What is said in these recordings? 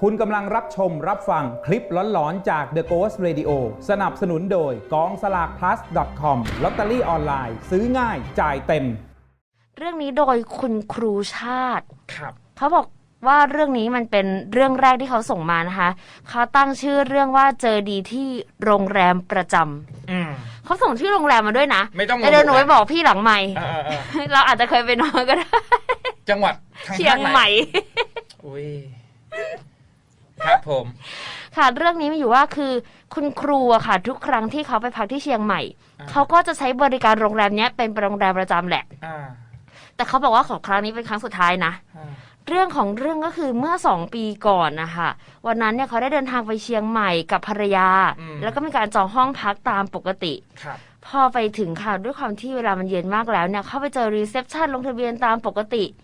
คุณกำลังรับชมรับฟังคลิปหลอนๆ จาก The Ghost Radio สนับสนุนโดยกองสลาก plus com ลอตเตอรี่ออนไลน์ ซื้อง่ายจ่ายเต็ม เรื่องนี้โดยคุณครูชาติ ครับ เขาบอกว่าเรื่องนี้มันเป็นเรื่องแรกที่เขาส่งมานะคะ เขาตั้งชื่อเรื่องว่าเจอดีที่โรงแรมประจำอืม เขาส่งชื่อโรงแรมมาด้วยนะไม่ต้องแต่เดี๋ยวหนูระบุไปนะ บอกพี่หลังใหม่ เออเออเออเราอาจจะเคยไปนอนก็ได้จังหวัดทางเชียงภาคใหม่ อุ้ย ครับผม ค่ะเรื่องนี้มีอยู่ว่าคือคุณครูอะค่ะ ทุกครั้งที่เขาไปพักที่เชียงใหม่อ่าเขาก็จะใช้บริการโรงแรมเนี้ยเป็นโรงแรมประจำแหละอ่าแต่เขาบอกว่าของครั้งนี้เป็นครั้งสุดท้ายนะอ่าเรื่องของเรื่องก็คือเมื่อสองปีก่อนนะคะวันนั้นเนี่ยเขาได้เดินทางไปเชียงใหม่กับภรรยา แล้วก็มีการจองห้องพักตามปกติครับพอไปถึงค่ะด้วยความที่เวลามันเย็นมากแล้วเนี่ยเข้าไปเจอรีเซพชันลงทะเบียนตามปกติ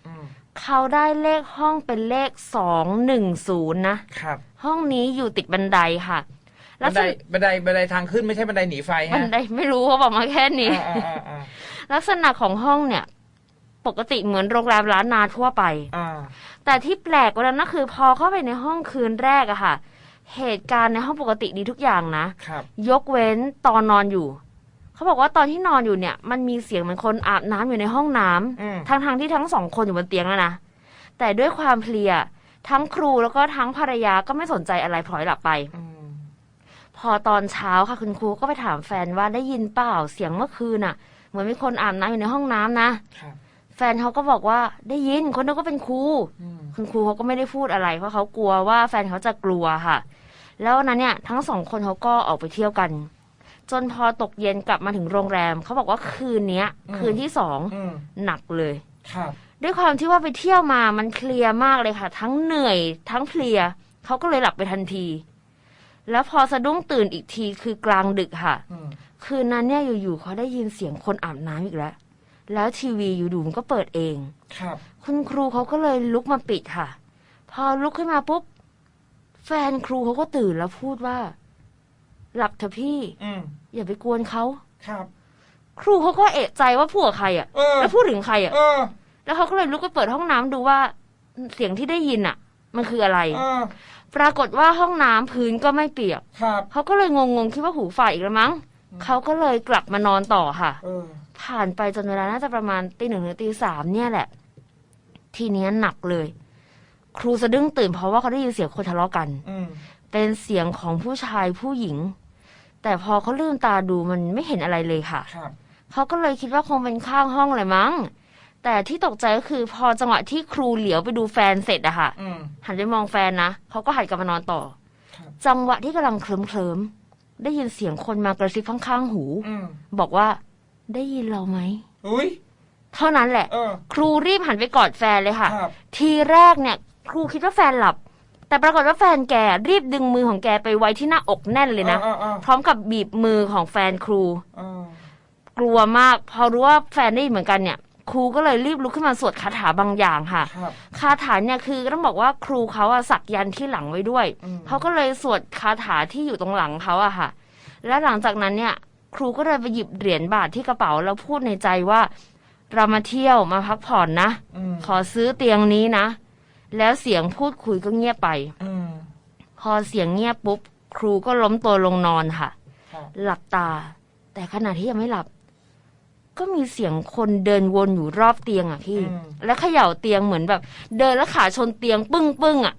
อืม เขาได้เลขห้องเป็นเลขสองหนึ่งศูนย์นะครับ ห้องนี้อยู่ติดบันไดค่ะบันไดบันไดบันไดทางขึ้นไม่ใช่บันไดหนีไฟบัฮะนไดไม่รู้เขาบอกมาแค่นี้อ่าอ่าอ่าลักษณะของห้องเนี่ย ปกติเหมือนโรงแรมร้านนาทั่วไปอ่าแต่ที่แปลกกว่านั้นก็คือ พอเข้าไปในห้องคืนแรกอะค่ะ เหตุการณ์ในห้องปกติดีทุกอย่างนะครับยกเว้นตอนนอนอยู่ เขาบอกว่าตอนที่นอนอยู่เนี่ย มันมีเสียงเหมือนคนอาบน้ำอยู่ในห้องน้ำอืมทั้งทางๆที่ทั้งสองคนอยู่บนเตียงแล้วนะแต่ด้วยความเพลียทั้งครูแล้วก็ทั้งภรรยาก็ไม่สนใจอะไรพลอยหลับไปอืมพอตอนเช้าค่ะคุณครูก็ไปถามแฟนว่าได้ยินเปล่าเสียงเมื่อคืนน่ะ เหมือนมีคนอาบน้ำอยู่ในห้องน้ำนะครับแฟนเขาก็บอกว่าได้ยินคนนึกว่าเป็นครูอืมคุณครูเขาก็ไม่ได้พูดอะไร เพราะเขากลัวว่าแฟนเขาจะกลัวค่ะ แล้ววันนั้นเนี่ย ทั้งสองคนเขาก็ออกไปเที่ยวกัน จนพอตกเย็นกลับมาถึงโรงแรม เขาบอกว่าคืนเนี้ยคืนที่สองอืมหนักเลย ครับ ด้วยความที่ว่าไปเที่ยวมามันเคลียร์มากเลยค่ะ ทั้งเหนื่อย ทั้งเพลียเขาก็เลยหลับไปทันที แล้วพอสะดุ้งตื่นอีกทีคือกลางดึกค่ะ อืมคืนนั้นเนี่ยอยู่ๆเขาได้ยินเสียงคนอาบน้ำอีกแล้ว แล้วทีวีอยู่ๆมันก็เปิดเอง ครับ คุณครูเขาก็เลยลุกมาปิดค่ะ พอลุกขึ้นมาปุ๊บ แฟนครูเขาก็ตื่นแล้วพูดว่า หลับเถอะพี่ อืมอย่าไปกวนเขาครับ ครูเขาก็เอะใจว่าพูดกับใครอะเออ แล้วพูดถึงใครอะ เออแล้วเขาก็เลยลุกไปเปิดห้องน้ำดูว่าเสียงที่ได้ยินอะ มันคืออะไร เออปรากฏว่าห้องน้ำพื้นก็ไม่เปียก ครับ เขาก็เลยงงๆคิดว่าหูฝาดอีกแล้วมั้งเขาก็เลยกลับมานอนต่อค่ะ เออ ผ่านไปจนเวลาน่าจะประมาณตีหนึ่งหรือตีสามเนี่ยแหละ ทีเนี้ยหนักเลย ครูสะดึ้งตื่นเพราะว่าเขาได้ยินเสียงคนทะเลาะกัน อืมเป็นเสียงของผู้ชายผู้หญิง แต่พอเขาลืมตาดูมันไม่เห็นอะไรเลยค่ะ ครับ เขาก็เลยคิดว่าคงเป็นข้างห้องเลยมั้ง แต่ที่ตกใจก็คือพอจังหวะที่ครูเหลียวไปดูแฟนเสร็จอะค่ะ อืม หันไปมองแฟนนะเขาก็หันกลับมานอนต่อ ครับ จังหวะที่กำลังเคลิ้มเคลิมๆได้ยินเสียงคนมากระซิบข้างๆหู อืมบอกว่า ได้ยินเราไหม อุ้ยเท่านั้นแหละ เออ ครูรีบหันไปกอดแฟนเลยค่ะ ครับ ทีแรกเนี่ย ครูคิดว่าแฟนหลับ แต่ปรากฏว่าแฟนแกรีบดึงมือของแกไปไว้ที่หน้าอกแน่นเลยนะเออเออพร้อมกับบีบมือของแฟนครูเออกลัวมาก พอรู้ว่าแฟนได้ยินเหมือนกันเนี่ย ครูก็เลยรีบลุกขึ้นมาสวดคาถาบางอย่างค่ะ ครับ คาถาเนี่ยคือต้องบอกว่าครูเขาอะสักยันที่หลังไว้ด้วย อืม เขาก็เลยสวดคาถาที่อยู่ตรงหลังเขาอะค่ะ และหลังจากนั้นเนี่ย ครูก็เลยไปหยิบเหรียญบาทที่กระเป๋าแล้วพูดในใจว่า เรามาเที่ยวมาพักผ่อนนะ อืมขอซื้อเตียงนี้นะ แล้วเสียงพูดคุยก็เงียบไปอืมพอเสียงเงียบปุ๊บ ครูก็ล้มตัวลงนอนค่ะครับหลับตา แต่ขณะที่ยังไม่หลับ ก็มีเสียงคนเดินวนอยู่รอบเตียงอะพี่อืมแล้วเขย่าเตียงเหมือนแบบ เดินแล้วขาชนเตียงปึ้งปึ้งอะ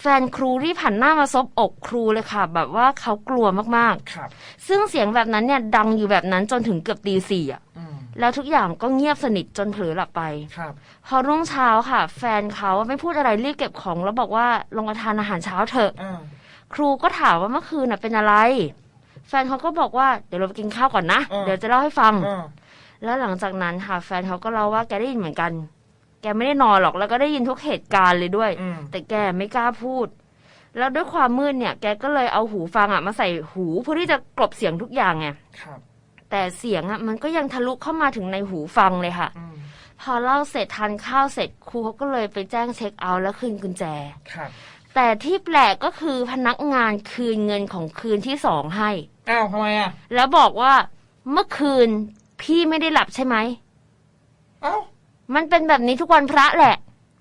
แฟนครูรีบหันหน้ามาซบอกครูเลยค่ะ แบบว่าเขากลัวมากครับๆซึ่งเสียงแบบนั้นเนี่ย ดังอยู่แบบนั้นจนถึงเกือบตีสี่อะอืม แล้วทุกอย่างก็เงียบสนิทจนเผลอหลับไป ครับ พอรุ่งเช้าค่ะ แฟนเขาไม่พูดอะไรรีบเก็บของ แล้วบอกว่าลงมาทานอาหารเช้าเถอะ อ่า ครูก็ถามว่าเมื่อคืนน่ะเป็นอะไร แฟนเขาก็บอกว่าเดี๋ยวเราไปกินข้าวก่อนนะเดี๋ยวจะเล่าให้ฟัง อ่า แล้วหลังจากนั้นค่ะ แฟนเขาก็เล่าว่าแกได้ยินเหมือนกัน แกไม่ได้นอนหรอกแล้วก็ได้ยินทุกเหตุการณ์เลยด้วย อืม แต่แกไม่กล้าพูด แล้วด้วยความมืดเนี่ย แกก็เลยเอาหูฟังอะมาใส่หูเพื่อที่จะกลบเสียงทุกอย่างไง ครับ แต่เสียงอะมันก็ยังทะลุเข้ามาถึงในหูฟังเลยค่ะอืมพอเล่าเสร็จทานข้าวเสร็จครูเขาก็เลยไปแจ้งเช็คเอาท์แล้วคืนกุญแจครับแต่ที่แปลกก็คือพนักงานคืนเงินของคืนที่สองให้ อ้าวทำไมอะ แล้วบอกว่าเมื่อคืนพี่ไม่ได้หลับใช่ไหม เอ้ามันเป็นแบบนี้ทุกวันพระแหละ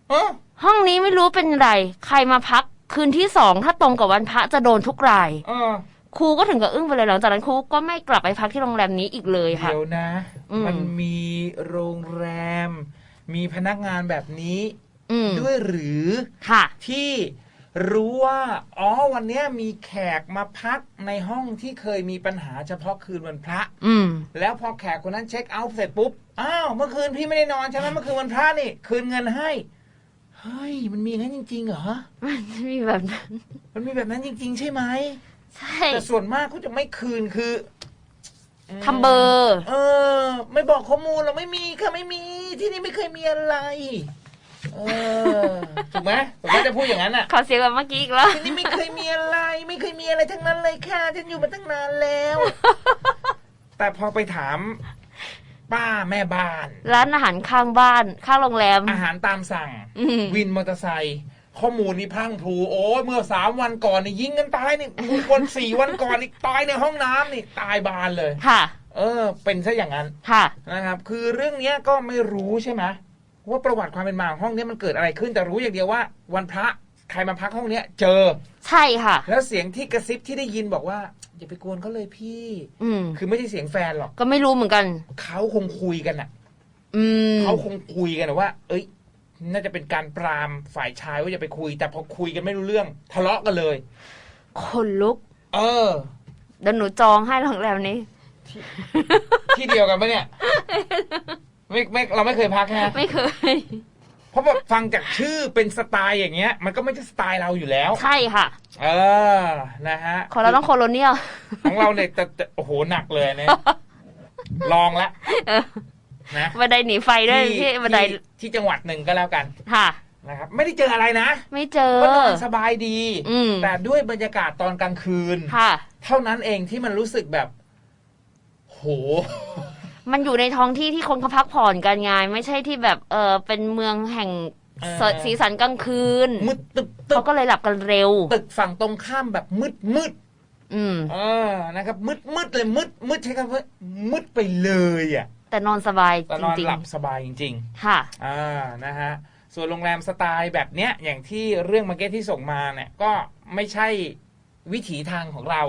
เออห้องนี้ไม่รู้เป็นไร ใครมาพักคืนที่สองถ้าตรงกับวันพระจะโดนทุกราย เออ ครูก็ถึงกับอึ้งไปเลยหลังจากนั้นครูก็ไม่กลับไปพักที่โรงแรมนี้อีกเลยค่ะเดี๋ยวนะอืมมันมีโรงแรม มีพนักงานแบบนี้อืมด้วยหรือค่ะ ที่รู้ว่าอ๋อวันเนี้ยมีแขกมาพักในห้องที่เคยมีปัญหาเฉพาะคืนวันพระ อืมแล้วพอแขกคนนั้นเช็คเอาท์เสร็จปุ๊บอ้าวเมื่อคืนพี่ไม่ได้นอนใช่ไหมเมื่อคืนวันพระนี่ คืนเงินให้เฮ้ยมันมีอย่างนั้นจริงๆเหรอมันมีแบบนั้น มันมีแบบนั้นจริง ๆ ใช่ไหม ใช่แต่ส่วนมากเขาจะไม่คืนคือทำเบอร์ เออ ไม่บอกข้อมูลเราไม่มีค่ะไม่มี ที่นี่ไม่เคยมีอะไร เออถูกไหมผมก็จะพูดอย่างนั้นอะขอเสียงแบบเมื่อกี้อีกแล้วที่นี่ไม่เคยมีอะไร ไม่เคยมีอะไรทั้งนั้นเลยค่ะฉันอยู่มาตั้งนานแล้ว แต่พอไปถาม ป้าแม่บ้าน ร้านอาหารข้างบ้าน ข้างโรงแรม อาหารตามสั่ง อืม วินมอเตอร์ไซค์ ข้อมูลนี่พรังพรูโอ้ยเมื่อสามวันก่อนนี่ยิงกันตายนี่มีคนสี่วันก่อนนี่ตายในห้องน้ำนี่ตายบานเลยค่ะ เออ เป็นซะอย่างนั้นค่ะนะครับ คือเรื่องเนี้ยก็ไม่รู้ใช่ไหมว่าประวัติความเป็นมาของห้องเนี้ยมันเกิดอะไรขึ้นแต่รู้อย่างเดียวว่า วันพระใครมาพักห้องเนี้ย เจอ ใช่ค่ะ แล้วเสียงที่กระซิบที่ได้ยินบอกว่าอย่าไปกวนเขาเลยพี่ อืมคือไม่ใช่เสียงแฟนหรอกก็ไม่รู้เหมือนกันเขาคงคุยกันอะอืมเขาคงคุยกันอะว่า เอ้ย น่าจะเป็นการปรามฝ่ายชายว่าอย่าไปคุย แต่พอคุยกันไม่รู้เรื่อง ทะเลาะกันเลยคนลุกเออ เดี๋ยวหนูจองให้โรงแรมนี้ ที่เดียวกันปะเนี่ย ไม่ไม่เราไม่เคยพักฮะไม่เคย เพราะแบบฟังจากชื่อเป็นสไตล์อย่างเงี้ย มันก็ไม่ใช่สไตล์เราอยู่แล้ว ใช่ค่ะ เออ นะฮะ ของเราต้องโคโลเนียลของเราเนี่ยแต่แต่โอ้โหหนักเลยเนี่ยลองละเออ นะบันไดหนีไฟด้วยพี่บันไดที่ที่จังหวัดหนึ่งก็แล้วกันค่ะนะครับไม่ได้เจออะไรนะ ไม่เจอก็นอนสบายดีอืมแต่ด้วยบรรยากาศตอนกลางคืนค่ะ เท่านั้นเองที่มันรู้สึกแบบ โห มันอยู่ในท้องที่ที่คนเขาพักผ่อนกันไงไม่ใช่ที่แบบเออเป็นเมืองแห่งเออสสีสันกลางคืนมืดตึกตึเขากก็เลยหลับกันเร็ว ตึกฝั่งตรงข้ามแบบมืดมืดอืมเออนะครับ มืดมืดเลยมืดมืดใช้คำว่ามืดไปเลยอะ แต่นอนสบายแต่จนอนริงหลับสบายจริง ๆ ค่ะ ๆ อ่า นะฮะ ส่วนโรงแรมสไตล์แบบเนี้ย อย่างที่เรื่องเมาเก็ตที่ส่งมาเนี่ย ก็ไม่ใช่วิถีทางของเรา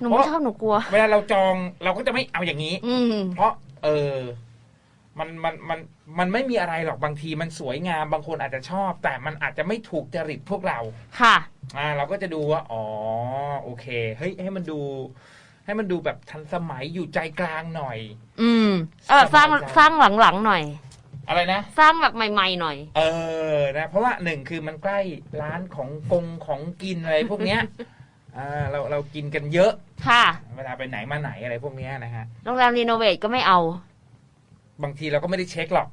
หนูไม่ชอบหนูกลัว เวลาเราจองเราก็จะไม่เอาอย่างนี้ อืม เพราะ เออ มันมันมันมันไม่มีอะไรหรอกบางทีมันสวยงามบางคนอาจจะชอบ แต่มันอาจจะไม่ถูกจริตพวกเรา ค่ะ อ่า เราก็จะดูว่า อ๋อ โอเค เฮ้ย ให้มันดู ให้มันดูแบบทันสมัยอยู่ใจกลางหน่อย อืมเออสร้างสบายใจสร้างหลังๆหน่อย อะไรนะ สร้างแบบใหม่ๆหน่อย เออนะ เพราะว่าหนึ่งคือมันใกล้ร้านของกงของกินอะไรพวกเนี้ยอ่าเราเรากินกันเยอะ ค่ะ เวลาไปไหนมาไหนอะไรพวกเนี้ยนะฮะโรงแรมรีโนเวทก็ไม่เอา บางทีเราก็ไม่ได้เช็คหรอก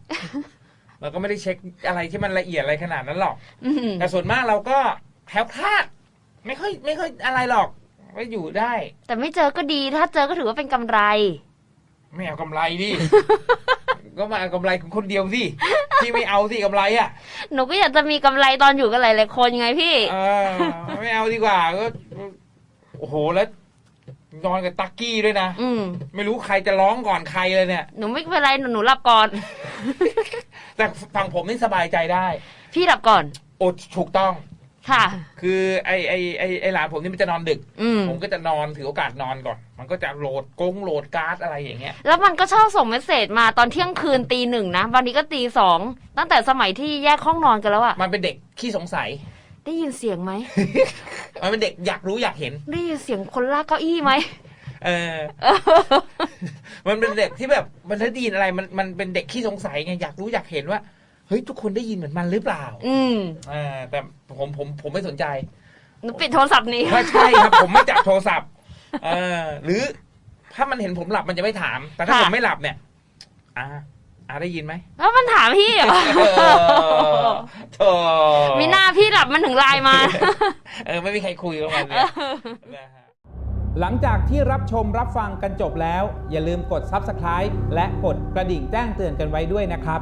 เราก็ไม่ได้เช็คอะไรที่มันละเอียดอะไรขนาดนั้นหรอกอืมแต่ส่วนมากเราก็แคล้วคลาด ไม่ค่อยไม่ค่อยอะไรหรอก ก็อยู่ได้ แต่ไม่เจอก็ดี ถ้าเจอก็ถือว่าเป็นกำไร ไม่เอากำไรดิ ก็มาเอากำไรของคนเดียวสิที่ไม่เอาสิกำไรอะ หนูก็อยากจะมีกำไรตอนอยู่กับหลายๆคนไงพี่เออไม่เอาดีกว่าก็โอ้โหแล้วนอนกับตักกี้ด้วยนะอืมไม่รู้ใครจะร้องก่อนใครเลยเนี่ย หนูไม่เป็นไรหนูหนูหลับก่อน แต่ฝั่งผมนี่สบายใจได้ พี่หลับก่อน โอ้ถูกต้อง ค่ะ คือไอไอไอไอหลานผมนี่มันจะนอนดึก อืมผมก็จะนอนถือโอกาสนอนก่อน มันก็จะโหลดกงโหลดการ์ดอะไรอย่างเงี้ย แล้วมันก็ชอบส่งเมสเซจมาตอนเที่ยงคืนตีหนึ่งนะบางทีก็ตีสองตั้งแต่สมัยที่แยกห้องนอนกันแล้วอะมันเป็นเด็กขี้สงสัย ได้ยินเสียงไหม มันเป็นเด็กอยากรู้อยากเห็น ได้ยินเสียงคนลากเก้าอี้ไหม เออ มันเป็นเด็กที่แบบมันถ้าไดยินอะไรมันมันเป็นเด็กขี้สงสัยไงอยากรู้อยากเห็นว่า เฮ้ยทุกคนได้ยินเหมือนมันหรือเปล่าอืมอ่าแต่ผมผมผมไม่สนใจหนูปิดโทรศัพท์หนี้ ไม่ใช่ครับ ผมไม่จับโทรศัพท์เออหรือถ้ามันเห็นผมหลับมันจะไม่ถาม แต่ถ้าผมไม่หลับเนี่ยอ่าอ่าได้ยินไหมแล้วมันถามพี่เหรอเออโธ่มีหน้าพี่หลับมันถึงไลน์มา เออไม่มีใครคุยกับมันเลยนะฮะ หลังจากที่รับชมรับฟังกันจบแล้ว อย่าลืมกด Subscribe และกดกระดิ่งแจ้งเตือนกันไว้ด้วยนะครับ